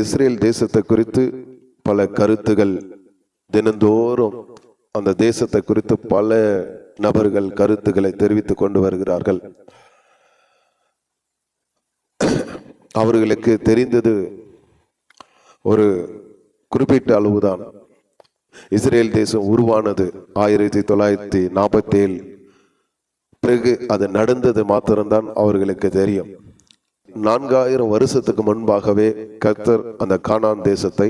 Israel தேசத்தை குறித்து பல கருத்துகள். தினந்தோறும் அந்த தேசத்தை குறித்து பல நபர்கள் கருத்துக்களை தெரிவித்துக் கொண்டு வருகிறார்கள். அவர்களுக்கு தெரிந்தது ஒரு குறிப்பிட்ட அளவுதான். இஸ்ரேல் தேசம் உருவானது ஆயிரத்தி தொள்ளாயிரத்தி நாற்பத்தி ஏழு பிறகு அது நடந்தது மாத்திரம்தான் அவர்களுக்கு தெரியும். நான்காயிரம் வருஷத்துக்கு முன்பாகவே கர்த்தர் அந்த கானான் தேசத்தை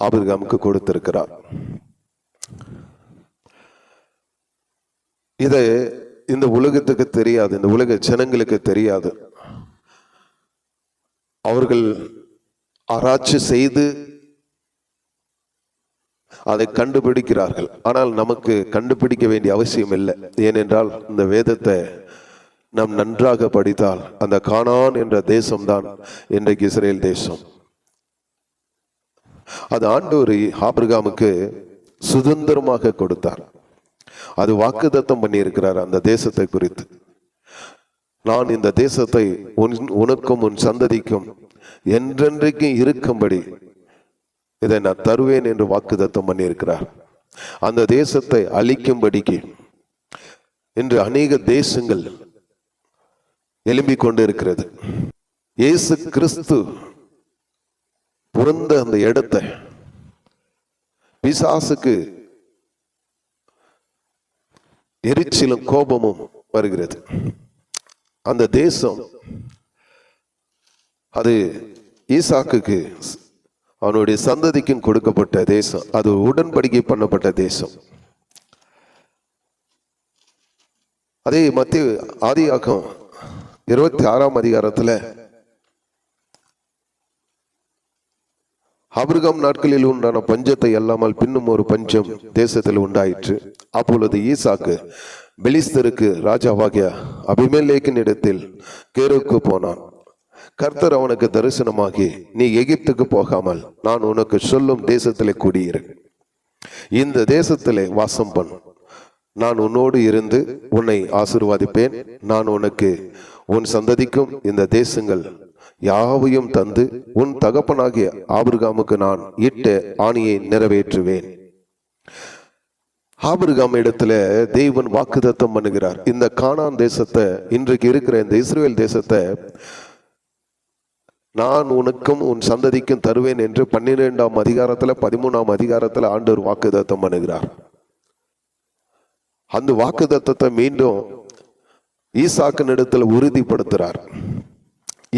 ஆபிரகாமுக்கு கொடுத்திருக்கிறார். இது இந்த உலகத்துக்கு தெரியாது இந்த உலக ஜனங்களுக்கு தெரியாது. அவர்கள் ஆராய்ச்சி செய்து அதை கண்டுபிடிக்கிறார்கள். ஆனால் நமக்கு கண்டுபிடிக்க வேண்டிய அவசியம் இல்லை. ஏனென்றால் இந்த வேதத்தை நாம் நன்றாக படித்தால் அந்த கானான் என்ற தேசம்தான் இன்றைக்கு இஸ்ரேல் தேசம். அது ஆண்டவர் ஆபிரகாமுக்கு சுதந்திரமாக கொடுத்தார். அது வாக்குதத்தம் பண்ணியிருக்கிறார் அந்த தேசத்தை குறித்து. நான் இந்த தேசத்தை உன் உனக்கும் உன் சந்ததிக்கும் என்றென்றைக்கும் இருக்கும்படி இதை நான் தருவேன் என்று வாக்குதத்தம் பண்ணியிருக்கிறார். அந்த தேசத்தை அழிக்கும்படிக்கு இன்று அநேக தேசங்கள் எழும்பிக் கொண்டிருக்கிறது இயேசு கிறிஸ்து பிறந்த அந்த இடத்தை பிசாசுக்கு எரிச்சலும் கோபமும் வருகிறது. அந்த தேசம் அது ஈசாக்குக்கு அவனுடைய சந்ததிக்கும் கொடுக்கப்பட்ட தேசம். அது உடன்படிக்கை பண்ணப்பட்ட தேசம். அதே மத்திய ஆதியாக்கம் இருபத்தி ஆறாம் அதிகாரத்துல ஆபிரகாம் நாட்களில் உண்டான பஞ்சத்தை அல்லாமல் பின்னும் ஒரு பஞ்சம் தேசத்தில் உண்டாயிற்று. அப்பொழுது ஈசாக்கு பெலிஸ்தருக்கு ராஜாவாகிய அபிமேலேக்கின் இடத்தில் கேருக்கு போனான். கர்த்தர் அவனுக்கு தரிசனமாகி நீ எகிப்துக்கு போகாமல் நான் உனக்கு சொல்லும் தேசத்திலே குடியிரு. இந்த தேசத்திலே வாசம் பண்ணும் நான் உன்னோடு இருந்து உன்னை ஆசிர்வாதிப்பேன். நான் உனக்கு உன் சந்ததிக்கும் இந்த தேசங்கள் யாவையும் தந்து உன் தகப்பனாகிய ஆபிரகாமுக்கு நான் இட்ட ஆணியை நிறைவேற்றுவேன். ஆபிரகாம் இடத்துல தெய்வன் வாக்குதத்தம் பண்ணுகிறார். இந்த கானான் தேசத்தை இன்றைக்கு இருக்கிற இந்த இஸ்ரேல் தேசத்தை நான் உனக்கும் உன் சந்ததிக்கும் தருவேன் என்று பன்னிரெண்டாம் அதிகாரத்துல பதிமூணாம் அதிகாரத்துல ஆண்டவர் வாக்குதத்தம் பண்ணுகிறார். அந்த வாக்குதத்தத்தை மீண்டும் ஈசாக்கின் இடத்துல உறுதிப்படுத்துறார்.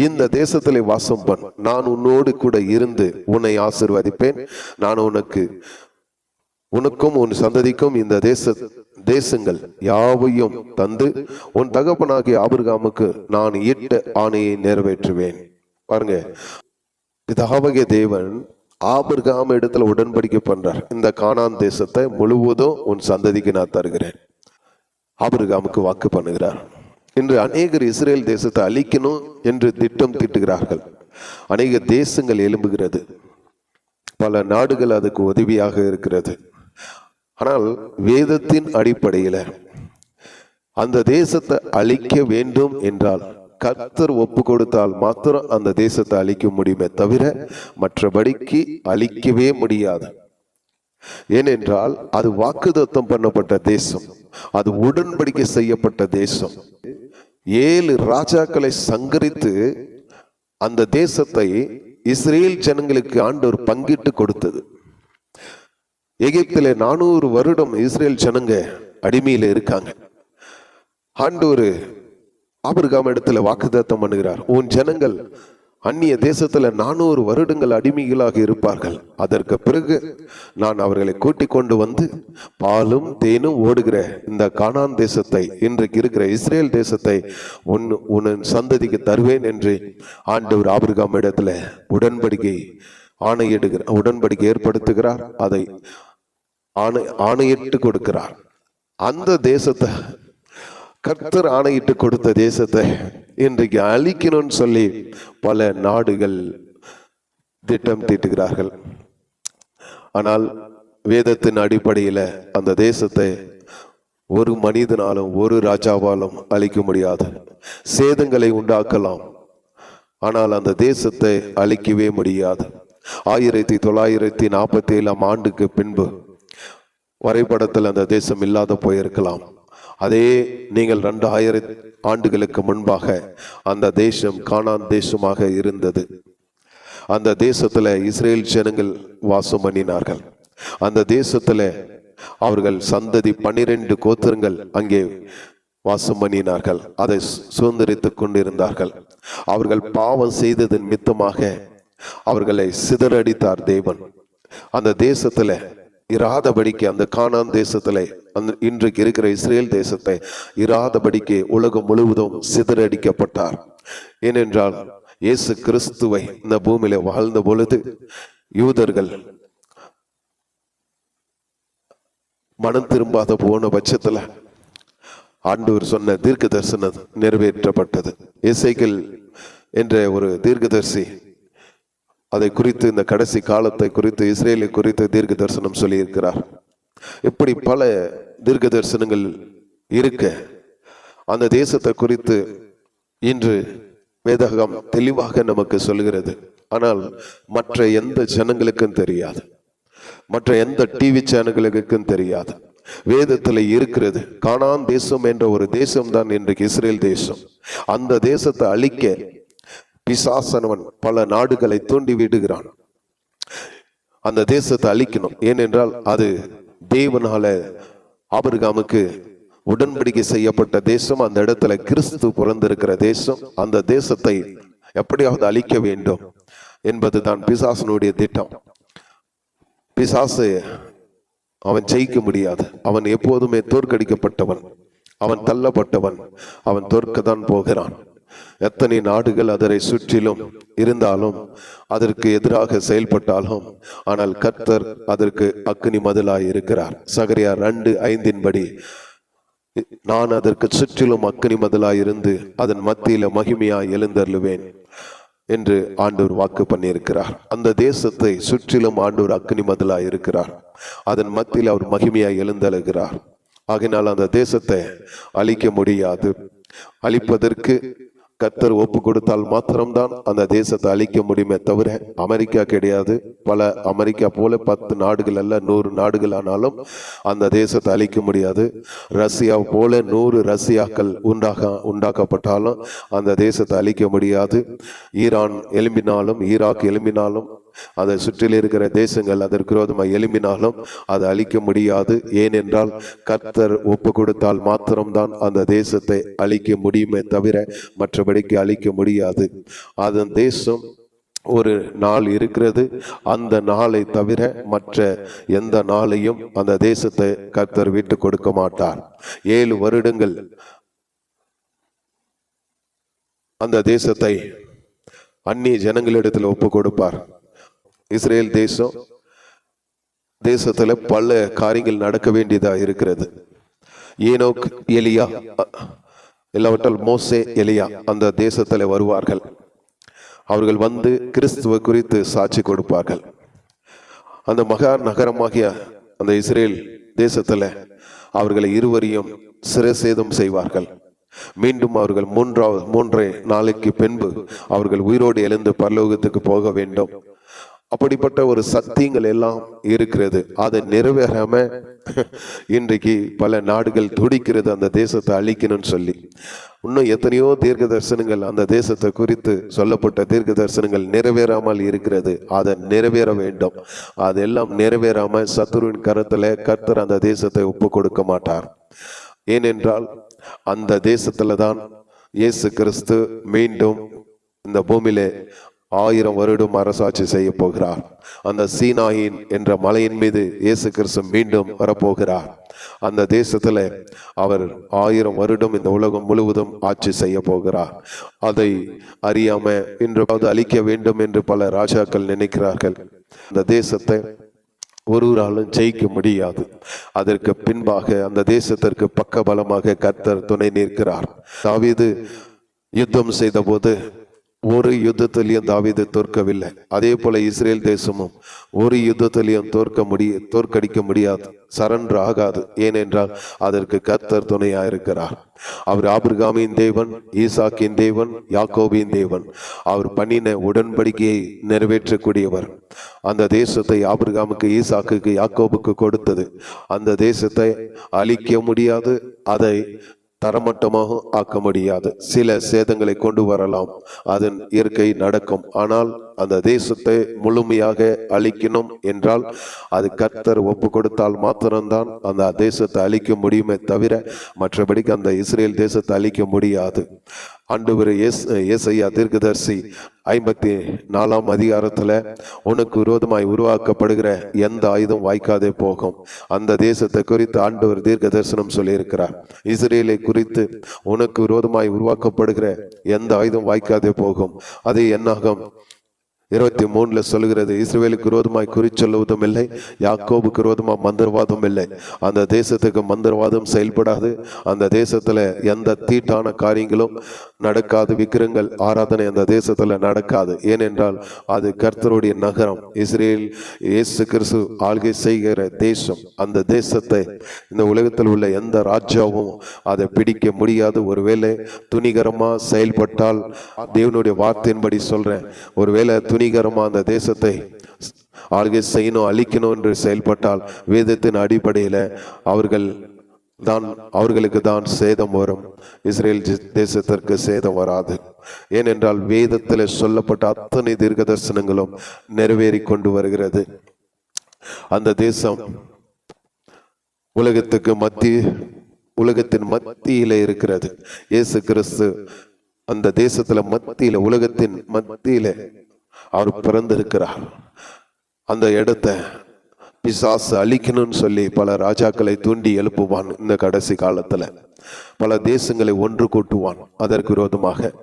இந்த தேசத்திலே வாசம் பண். நான் உன்னோடு கூட இருந்து உன்னை ஆசிர்வதிப்பேன். நான் உனக்கு உனக்கும் உன் சந்ததிக்கும் இந்த தேச தேசங்கள் யாவையும் தந்து உன் தகப்பனாகிய ஆபிரகாமுக்கு நான் இட்ட ஆணையை நிறைவேற்றுவேன். பாருங்க. இதாவகிய தேவன் ஆபிரகாம் இடத்துல உடன்படிக்கை பண்றார். இந்த காணான் தேசத்தை முழுவதும் உன் சந்ததிக்கு நான் தருகிறேன். ஆபிரகாமுக்கு வாக்கு பண்ணுகிறார். இன்று அநேகர் இஸ்ரேல் தேசத்தை அழிக்கணும் என்று திட்டம் தீட்டுகிறார்கள். அநேக தேசங்கள் எழும்புகிறது. பல நாடுகள் அதுக்கு உதவியாக இருக்கிறது. ஆனால் வேதத்தின் அடிப்படையில் அந்த தேசத்தை அழிக்க வேண்டும் என்றால் கர்த்தர் ஒப்பு கொடுத்தால் மாத்திரம் அந்த தேசத்தை அழிக்க முடியுமே தவிர மற்றபடிக்கு அழிக்கவே முடியாது. ஏனென்றால் அது வாக்குதத்தம் பண்ணப்பட்ட தேசம். அது உடன்படிக்கை செய்யப்பட்ட தேசம். ஏழு ராஜாக்களை சங்கரித்து அந்த தேசத்தை இஸ்ரேல் ஜனங்களுக்கு ஆண்டவர் பங்கிட்டு கொடுத்தது. எகிப்திலே நானூறு வருடம் இஸ்ரேல் ஜனங்க அடிமையில இருக்காங்க. ஆண்டவர் ஆபிரகாம் இடத்துல வாக்குதத்தம் பண்ணுகிறார். உன் ஜனங்கள் அந்நிய தேசத்துல நானூறு வருடங்கள் அடிமைகளாக இருப்பார்கள். அதற்கு பிறகு நான் அவர்களை கூட்டிக் கொண்டு வந்து பாலும் தேனும் ஓடுகிற இந்த கானான் தேசத்தை இன்றைக்கு இருக்கிற இஸ்ரேல் தேசத்தை உன் உன் சந்ததிக்கு தருவேன் என்று ஆண்டவர் ஆபிரகாம் இடத்துல உடன்படிக்கை ஆணையிடுகிற உடன்படிக்கை ஏற்படுத்துகிறார். அதை ஆணை ஆணையிட்டு கொடுக்கிறார். அந்த தேசத்தை கர்த்தர் ஆணையிட்டு கொடுத்த தேசத்தை இன்றைக்கு அழிக்கணும்னு சொல்லி பல நாடுகள் திட்டம் தீட்டுகிறார்கள். ஆனால் வேதத்தின் அடிப்படையில் அந்த தேசத்தை ஒரு மனிதனாலும் ஒரு ராஜாவாலும் அழிக்க முடியாது. சேதங்களை உண்டாக்கலாம். ஆனால் அந்த தேசத்தை அழிக்கவே முடியாது. ஆயிரத்தி தொள்ளாயிரத்தி நாற்பத்தி ஏழாம் ஆண்டுக்கு பின்பு வரைபடத்தில் அந்த தேசம் இல்லாத போயிருக்கலாம். அதே நீங்கள் ரெண்டு ஆயிரம் ஆண்டுகளுக்கு முன்பாக அந்த தேசம் கானான் தேசமாக இருந்தது. அந்த தேசத்தில் இஸ்ரேல் ஜனங்கள் வாசம் பண்ணினார்கள். அந்த தேசத்தில் அவர்கள் சந்ததி பன்னிரண்டு கோத்திரங்கள் அங்கே வாசம் பண்ணினார்கள். அதை சுதந்திரித்து கொண்டிருந்தார்கள். அவர்கள் பாவம் செய்ததன் மித்தமாக அவர்களை சிதறடித்தார் தேவன். அந்த தேசத்தில் இராதபடிக்கு அந்த கானான் தேசத்துல அந்த இன்றைக்கு இருக்கிற இஸ்ரேல் தேசத்தை இராதபடிக்கு உலகம் முழுவதும் சிதறடிக்கப்பட்டார். ஏனென்றால் இயேசு கிறிஸ்துவை இந்த பூமியில வாழ்ந்த பொழுது யூதர்கள் மனம் திரும்பாத போன பட்சத்துல ஆண்டவர் சொன்ன தீர்க்க தரிசனம் நிறைவேற்றப்பட்டது. இசைகள் என்ற ஒரு தீர்க்கதரிசி அதை குறித்து இந்த கடைசி காலத்தை குறித்து இஸ்ரேலை குறித்து தீர்க்க தரிசனம் சொல்லியிருக்கிறார். இப்படி பல தீர்க்க தரிசனங்கள் இருக்க அந்த தேசத்தை குறித்து இன்று வேதகம் தெளிவாக நமக்கு சொல்கிறது. ஆனால் மற்ற எந்த ஜனங்களுக்கும் தெரியாது. மற்ற எந்த டிவி சேனல்களுக்கும் தெரியாது. வேதத்தில் இருக்கிறது காணான் தேசம் என்ற ஒரு தேசம் தான் இன்றைக்கு இஸ்ரேல் தேசம். அந்த தேசத்தை அழிக்க பிசாசனவன் பல நாடுகளை தூண்டி விடுகிறான். அந்த தேசத்தை அழிக்கணும். ஏனென்றால் அது தேவனால ஆபிரகாமுக்கு உடன்படிக்கை செய்யப்பட்ட தேசம் அந்த இடத்துல கிறிஸ்து பிறந்திருக்கிற தேசம் அந்த தேசத்தை எப்படியாவது அழிக்க வேண்டும் என்பதுதான் பிசாசனுடைய திட்டம். பிசாசு அவன் ஜெயிக்க முடியாது. அவன் எப்போதுமே தோற்கடிக்கப்பட்டவன். அவன் தள்ளப்பட்டவன். அவன் தோற்கத்தான் போகிறான். எத்தனை நாடுகள் அதரை சுற்றிலும் இருந்தாலும் அதற்கு எதிராக செயல்பட்டாலும் ஆனால் கர்த்தர் அதற்கு அக்னி மதிலாய் இருக்கிறார். சகரியா ரெண்டு ஐந்தின்படி நான் அதற்கு சுற்றிலும் அக்னி மதிலாய் இருந்து அதன் மத்தியில மகிமையாய் எழுந்தருளுவேன் என்று ஆண்டூர் வாக்கு பண்ணியிருக்கிறார். அந்த தேசத்தை சுற்றிலும் ஆண்டூர் அக்னி மதிலாய் இருக்கிறார். அதன் மத்தியில் அவர் மகிமையாய் எழுந்தழுகிறார் ஆகினால் அந்த தேசத்தை அழிக்க முடியாது. அழிப்பதற்கு கத்தர் ஒப்பு கொடுத்தால் மாத்திரம்தான் அந்த தேசத்தை அழிக்க முடியுமே தவிர அமெரிக்கா கிடையாது. பல அமெரிக்கா போல பத்து நாடுகள் அல்ல நூறு நாடுகள் ஆனாலும் அந்த தேசத்தை அழிக்க முடியாது. ரஷ்யா போல நூறு ரஷ்யாக்கள் உண்டாக உண்டாக்கப்பட்டாலும் அந்த தேசத்தை அழிக்க முடியாது. ஈரான் எழும்பினாலும் ஈராக் எழும்பினாலும் அதை சுற்றில் இருக்கிற தேசங்கள் அதற்கு விரோதமாக எழும்பினாலும் அதை அழிக்க முடியாது. ஏனென்றால் கர்த்தர் ஒப்பு கொடுத்தால் மாத்திரம்தான் அந்த தேசத்தை அழிக்க முடியுமே தவிர மற்றபடிக்கு அழிக்க முடியாது. அதன் தேசம் ஒரு நாள் இருக்கிறது. அந்த நாளை தவிர மற்ற எந்த நாளையும் அந்த தேசத்தை கர்த்தர் விட்டு கொடுக்க மாட்டார். ஏழு வருடங்கள் அந்த தேசத்தை அந்நிய ஜனங்களிடத்தில் ஒப்பு கொடுப்பார். இஸ்ரேல் தேசம் தேசத்துல பல காரியங்கள் நடக்க வேண்டியதா இருக்கிறது. ஏனோக் எலியா எல்லாவற்றால் மோசே எலியா அந்த தேசத்துல வருவார்கள். அவர்கள் வந்து கிறிஸ்துவ குறித்து சாட்சி கொடுப்பார்கள். அந்த மகா நகரமாகிய அந்த இஸ்ரேல் தேசத்துல அவர்களை இருவரையும் சிறசேதம் செய்வார்கள். மீண்டும் அவர்கள் மூன்றாவது மூன்றே நாளைக்கு பின்பு அவர்கள் உயிரோடு எழுந்து பரலோகத்துக்கு போக வேண்டும். அப்படிப்பட்ட ஒரு சத்தியங்கள் எல்லாம் இருக்கிறது. அதை நிறைவேறாம இன்றைக்கு பல நாடுகள் துடிக்கிறது அந்த தேசத்தை அழிக்கணும்னு சொல்லி. இன்னும் எத்தனையோ தீர்க்க தரிசனங்கள் அந்த தேசத்தை குறித்து சொல்லப்பட்ட தீர்க்க தரிசனங்கள் நிறைவேறாமல் இருக்கிறது. அதை நிறைவேற வேண்டும். அதெல்லாம் நிறைவேறாம சத்துருவின் கரத்துல கர்த்தர் அந்த தேசத்தை ஒப்பு கொடுக்க மாட்டார். ஏனென்றால் அந்த தேசத்துல தான் இயேசு கிறிஸ்து மீண்டும் இந்த பூமியிலே ஆயிரம் வருடம் அரசாட்சி செய்ய போகிறார். அந்த சீனாயின் என்ற மலையின் மீது இயேசு கிறிஸ்து மீண்டும் வரப்போகிறார். அந்த தேசத்துல அவர் ஆயிரம் வருடம் இந்த உலகம் முழுவதும் ஆட்சி செய்ய போகிறார். அதை அறியாம இன்றாவது அழிக்க வேண்டும் என்று பல ராஜாக்கள் நினைக்கிறார்கள். அந்த தேசத்தை ஒருவராலும் ஜெயிக்க முடியாது. அதற்கு பின்பாக அந்த தேசத்திற்கு பக்கபலமாக கர்த்தர் துணை நிற்கிறார். தாவீது யுத்தம் செய்தபோது ஒரு யுத்தத்திலையும் தாவீது தோற்கவில்லை. அதே போல இஸ்ரேல் தேசமும் ஒரு யுத்தத்திலையும் தோற்க முடிய தோற்கடிக்க முடியாது சரண்டர் ஆகாது. ஏனென்றால் அதற்கு கர்த்தர் துணையா இருக்கிறார் அவர் ஆபிரகாமின் தேவன் ஈசாக்கின் தேவன் யாக்கோபின் தேவன். அவர் பண்ணின உடன்படிக்கையை நிறைவேற்றக்கூடியவர். அந்த தேசத்தை ஆபிரகாமுக்கு ஈசாக்குக்கு யாக்கோபுக்கு கொடுத்தது. அந்த தேசத்தை அழிக்க முடியாது அதை தரமட்டமாக ஆக்க முடியாது. சில சேதங்களை கொண்டு வரலாம். அதன் இயற்கை நடக்கும். ஆனால் அந்த தேசத்தை முழுமையாக அழிக்கணும் என்றால் அது கர்த்தர் ஒப்பு கொடுத்தால் மாத்திரம்தான் அந்த தேசத்தை அழிக்க முடியுமே தவிர மற்றபடிக்கு அந்த இஸ்ரேல் தேசத்தை அழிக்க முடியாது. ஆண்டவர் எஸ் ஏசையா தீர்க்கதர்சி ஐம்பத்தி நாலாம் அதிகாரத்தில் உனக்கு விரோதமாய் உருவாக்கப்படுகிற எந்த ஆயுதம் வாய்க்காதே போகும். அந்த தேசத்தை குறித்து ஆண்டவர் தீர்க்க தரிசனம் சொல்லியிருக்கிறார். இஸ்ரேலை குறித்து உனக்கு விரோதமாய் உருவாக்கப்படுகிற எந்த ஆயுதம் வாய்க்காதே போகும். அது என்னாகும் இருபத்தி மூணுல சொல்லுகிறது இஸ்ரேலுக்கு விரோதமாய் குறிச்சொல்லுவதும் இல்லை யாக்கோபுக்கு விரோதமாக மந்திரவாதம் இல்லை. அந்த தேசத்துக்கு மந்திரவாதம் செயல்படாது. அந்த தேசத்துல எந்த தீட்டான காரியங்களும் நடக்காது. விக்கிரங்கள் ஆராதனை அந்த தேசத்துல நடக்காது. ஏனென்றால் அது கர்த்தருடைய நகரம். இஸ்ரேல் இயேசு கிறிஸ்து ஆள்கை செய்கிற தேசம். அந்த தேசத்தை இந்த உலகத்தில் உள்ள எந்த ராஜாவும் அதை பிடிக்க முடியாது. ஒருவேளை துணிகரமா செயல்பட்டால் தேவனுடைய வார்த்தையின்படி சொல்றேன். ஒருவேளை துணிகரமாக அந்த தேசத்தை ஆளுகை செய்யணும் அழிக்கணும் என்று செயல்பட்டால் வேதத்தின் அடிப்படையில அவர்கள் தான் அவர்களுக்கு தான் சேதம் வரும். இஸ்ரேல் தேசத்திற்கு சேதம் வராது. ஏனென்றால் வேதத்தில் சொல்லப்பட்ட அத்தனை தீர்க்க தரிசனங்களும் நிறைவேறி கொண்டு வருகிறது. அந்த தேசம் உலகத்துக்கு மத்திய உலகத்தின் மத்தியில இருக்கிறது. இயேசு கிறிஸ்து அந்த தேசத்துல மத்தியில உலகத்தின் மத்தியில அவர் பிறந்திருக்கிறார். அந்த இடத்த பிசாசு அழிக்கணும்னு சொல்லி பல ராஜாக்களை தூண்டி எழுப்புவான் இந்த கடைசி காலத்துல. பல தேசங்களை ஒன்று கூட்டுவான். அதற்கு விரோதமாக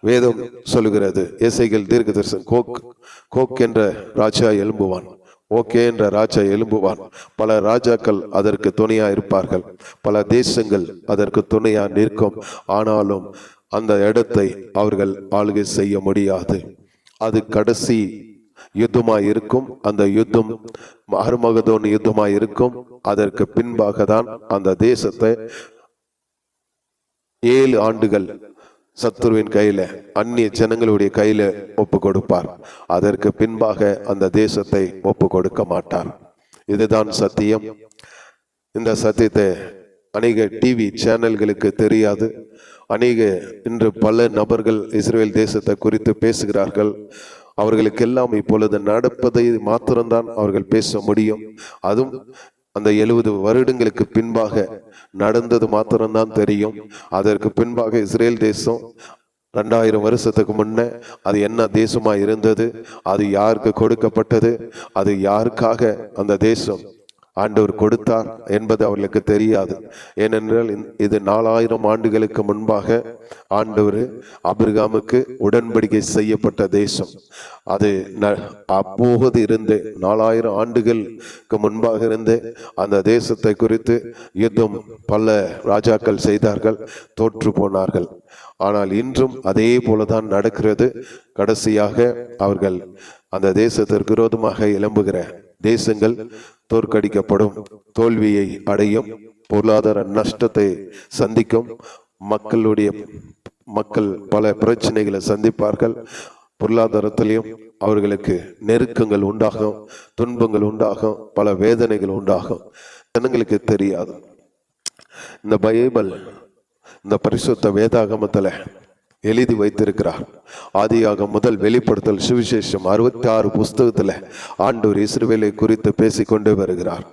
வேதம் சொல்லுகிறது இசைகள் தீர்க்க தரிசனம் கோக் கோக் என்ற ராஜா எழும்புவான். ஓகே என்ற ராஜா எழும்புவான். பல ராஜாக்கள் அதற்கு துணையா இருப்பார்கள். பல தேசங்கள் அதற்கு துணையா நிற்கும். ஆனாலும் அந்த இடத்தை அவர்கள் ஆளுகை செய்ய முடியாது. அது கடைசி யுத்தமாக இருக்கும். அந்த யுத்தம் அருமகதோன் யுத்தமாக இருக்கும். அதற்கு பின்பாக தான் அந்த தேசத்தை ஏழு ஆண்டுகள் சத்துருவின் கையில அந்நிய ஜனங்களுடைய கையில ஒப்பு கொடுப்பார். அதற்கு பின்பாக அந்த தேசத்தை ஒப்பு கொடுக்க மாட்டார். இதுதான் சத்தியம். இந்த சத்தியத்தை அநேக டிவி சேனல்களுக்கு தெரியாது. அநேக இன்று பல நபர்கள் இஸ்ரேல் தேசத்தை குறித்து பேசுகிறார்கள். அவர்களுக்கெல்லாம் இப்பொழுது நடப்பதை மாத்திரம்தான் அவர்கள் பேச முடியும். அதுவும் அந்த எழுபது வருடங்களுக்கு பின்பாக நடந்தது மாத்திரம்தான் தெரியும். அதற்கு பின்பாக இஸ்ரேல் தேசம் ரெண்டாயிரம் வருஷத்துக்கு முன்னே அது என்ன தேசமாக இருந்தது? அது யாருக்கு கொடுக்கப்பட்டது? அது யாருக்காக அந்த தேசம் ஆண்டவர் கொடுத்தார் என்பது அவர்களுக்கு தெரியாது. ஏனென்றால் இது நாலாயிரம் ஆண்டுகளுக்கு முன்பாக ஆண்டவர் அபிர்காமுக்கு உடன்படிக்கை செய்யப்பட்ட தேசம். அது ந- அப்போது இருந்து நாலாயிரம் ஆண்டுகளுக்கு முன்பாக இருந்து அந்த தேசத்தை குறித்து யுத்தம் பல ராஜாக்கள் செய்தார்கள் தோற்று போனார்கள். ஆனால் இன்றும் அதே போலதான் நடக்கிறது. கடைசியாக அவர்கள் அந்த தேசத்திற்கு விரோதமாக எழும்புகிற தேசங்கள் தோற்கடிக்கப்படும். தோல்வியை அடையும். பொருளாதார நஷ்டத்தை சந்திக்கும். மக்களுடைய மக்கள் பல பிரச்சனைகளை சந்திப்பார்கள். பொருளாதாரத்திலையும் அவர்களுக்கு நெருக்கங்கள் உண்டாகும். துன்பங்கள் உண்டாகும். பல வேதனைகள் உண்டாகும். ஜனங்களுக்கு தெரியாது. இந்த பைபிள் இந்த பரிசுத்த வேதாகமத்தில் எழுதி வைத்திருக்கிறார். ஆதியாக முதல் வெளிப்படுத்தல் சுவிசேஷம் அறுபத்தி ஆறு புஸ்தகத்தில் ஆண்டவர் இஸ்ரவேலை குறித்து பேசிக்கொண்டே வருகிறார்.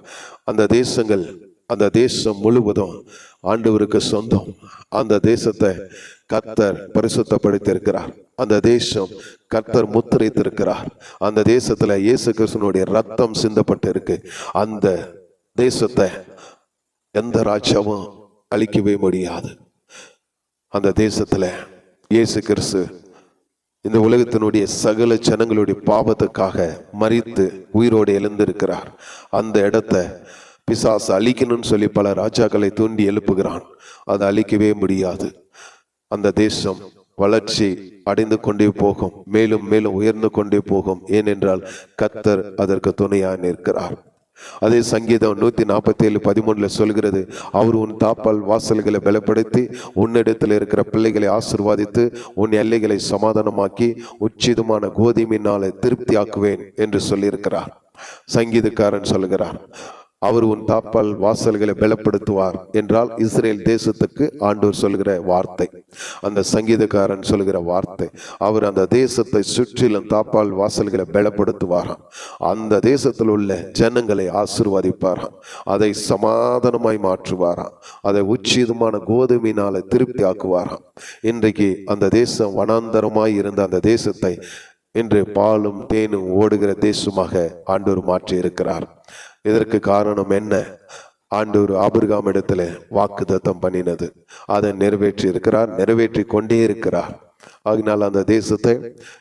அந்த தேசங்கள் அந்த தேசம் முழுவதும் ஆண்டவருக்கு சொந்தம். அந்த தேசத்தை கர்த்தர் பரிசுத்தப்படுத்தியிருக்கிறார். அந்த தேசம் கர்த்தர் முத்திரைத்திருக்கிறார். அந்த தேசத்தில் இயேசு கிருஷ்ணனுடைய ரத்தம் சிந்தப்பட்டு இருக்கு அந்த தேசத்தை எந்த ராஜ்யமும் அழிக்கவே முடியாது. அந்த தேசத்தில் இயேசு கிறிஸ்து இந்த உலகத்தினுடைய சகல ஜனங்களுடைய பாவத்துக்காக மறித்து உயிரோடு எழுந்திருக்கிறார். அந்த இடத்தை பிசாசு அழிக்கணும்னு சொல்லி பல ராஜாக்களை தூண்டி எழுப்புகிறான். அதை அழிக்கவே முடியாது. அந்த தேசம் வளர்ச்சி அடைந்து கொண்டே போகும். மேலும் மேலும் உயர்ந்து கொண்டே போகும். ஏனென்றால் கத்தர் அதற்கு துணையாக நிற்கிறார். அதே சங்கீதம் நூத்தி நாற்பத்தி ஏழு பதிமூணுல சொல்கிறது அவர் உன் தாப்பால் வாசல்களை பலப்படுத்தி உன்னிடத்தில் இருக்கிற பிள்ளைகளை ஆசிர்வாதித்து உன் எல்லைகளை சமாதானமாக்கி உச்சிதமான கோதுமையினால திருப்தியாக்குவேன் என்று சொல்லியிருக்கிறார். சங்கீதக்காரன் சொல்கிறார் அவர் உன் தாப்பால் வாசல்களை பலப்படுத்துவார் என்றால் இஸ்ரேல் தேசத்துக்கு ஆண்டோர் சொல்கிற வார்த்தை அந்த சங்கீதக்காரன் சொல்கிற வார்த்தை அவர் அந்த தேசத்தை சுற்றிலும் தாப்பால் வாசல்களை பலப்படுத்துவாராம். அந்த தேசத்தில் உள்ள ஜனங்களை ஆசிர்வதிப்பாராம். அதை சமாதானமாய் மாற்றுவாராம். அதை உச்சிதமான கோதுமையினால திருப்தி ஆக்குவாராம். இன்றைக்கு அந்த தேசம் வனாந்தரமாய் இருந்த அந்த தேசத்தை இன்று பாலும் தேனும் ஓடுகிற தேசமாக ஆண்டோர் மாற்றி இருக்கிறார் இதற்கு காரணம் என்ன? ஆண்டவர் ஆபிரகாம் இடத்துல வாக்கு தத்தம் பண்ணினது. அதை நிறைவேற்றி இருக்கிறார் நிறைவேற்றி கொண்டே இருக்கிறார். ஆகினால் அந்த தேசத்தை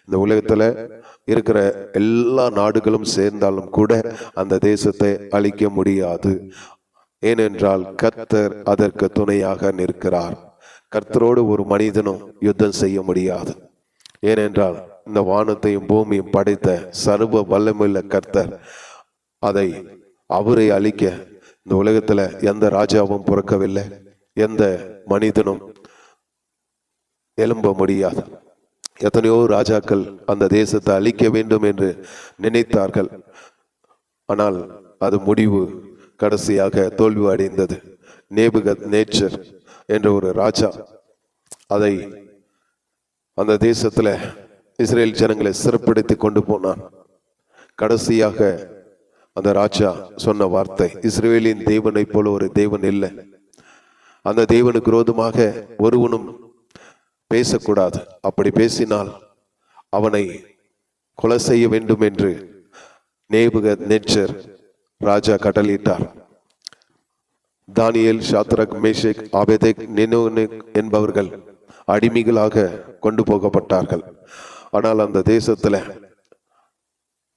இந்த உலகத்துல இருக்கிற எல்லா நாடுகளும் சேர்ந்தாலும் கூட அந்த தேசத்தை அழிக்க முடியாது. ஏனென்றால் கர்த்தர் அதற்கு துணையாக நிற்கிறார். கர்த்தரோடு ஒரு மனிதனும் யுத்தம் செய்ய முடியாது. ஏனென்றால் இந்த வானத்தையும் பூமியும் படைத்த சர்வ வல்லமுள்ள கர்த்தர் அதை அவரை அழிக்க இந்த உலகத்துல எந்த ராஜாவும் பிறக்கவில்லை. எந்த மனிதனும் எழும்ப முடியாது. எத்தனையோ ராஜாக்கள் அந்த தேசத்தை அழிக்க வேண்டும் என்று நினைத்தார்கள். ஆனால் அது முடிவு கடைசியாக தோல்வி அடைந்தது. நேபுகத் நேச்சர் என்ற ஒரு ராஜா அதை அந்த தேசத்துல இஸ்ரேல் ஜனங்களை சிறப்படுத்தி கொண்டு போனான். கடைசியாக அந்த ராஜா சொன்ன வார்த்தை இஸ்ரேலின் தேவனைப் போல ஒரு தேவன் இல்லை. அந்த தேவனுக்கு விரோதமாக ஒருவனும் பேசக்கூடாது. அப்படி பேசினால் அவனை கொலை செய்ய வேண்டும் என்று நேபுக நேச்சர் ராஜா கட்டளையிட்டார். தானியேல் ஷாத்ரக் மேஷேக் ஆபேதேக் நினோனிக் என்பவர்கள் அடிமைகளாக கொண்டு போகப்பட்டார்கள். ஆனால் அந்த தேசத்துல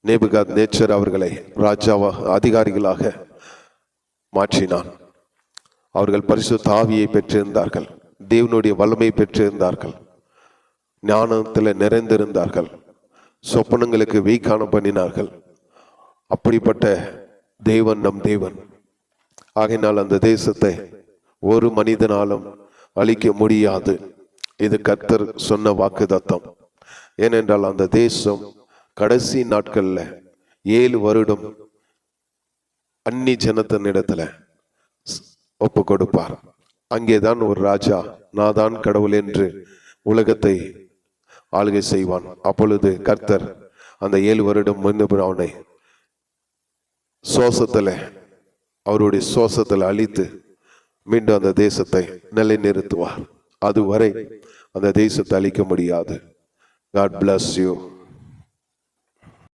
நேபுகாத் நேச்சர் அவர்களை ராஜாவாக அதிகாரிகளாக மாற்றினான். அவர்கள் பரிசு தாவியை பெற்றிருந்தார்கள். தேவனுடைய வல்லமை பெற்றிருந்தார்கள். ஞானத்தில் நிறைந்திருந்தார்கள். சொப்பனங்களுக்கு வீக்கானம் பண்ணினார்கள். அப்படிப்பட்ட தேவன் நம் தேவன். ஆகையினால் அந்த தேசத்தை ஒரு மனிதனாலும் அழிக்க முடியாது. இது கர்த்தர் சொன்ன வாக்குதத்தம் ஏனென்றால் அந்த தேசம் கடைசி நாட்கள்ல ஏழு வருடம் அந்நி ஜனத்தனிடத்துல ஒப்பு கொடுப்பார். அங்கேதான் ஒரு ராஜா நான் தான் கடவுள் என்று உலகத்தை ஆளுகை செய்வான். அப்பொழுது கர்த்தர் அந்த ஏழு வருடம் முன்பு அவனை சோசத்துல அவருடைய சோசத்தில் அழித்து மீண்டும் அந்த தேசத்தை நிலைநிறுத்துவார். அதுவரை அந்த தேசத்தை அழிக்க முடியாது. God bless you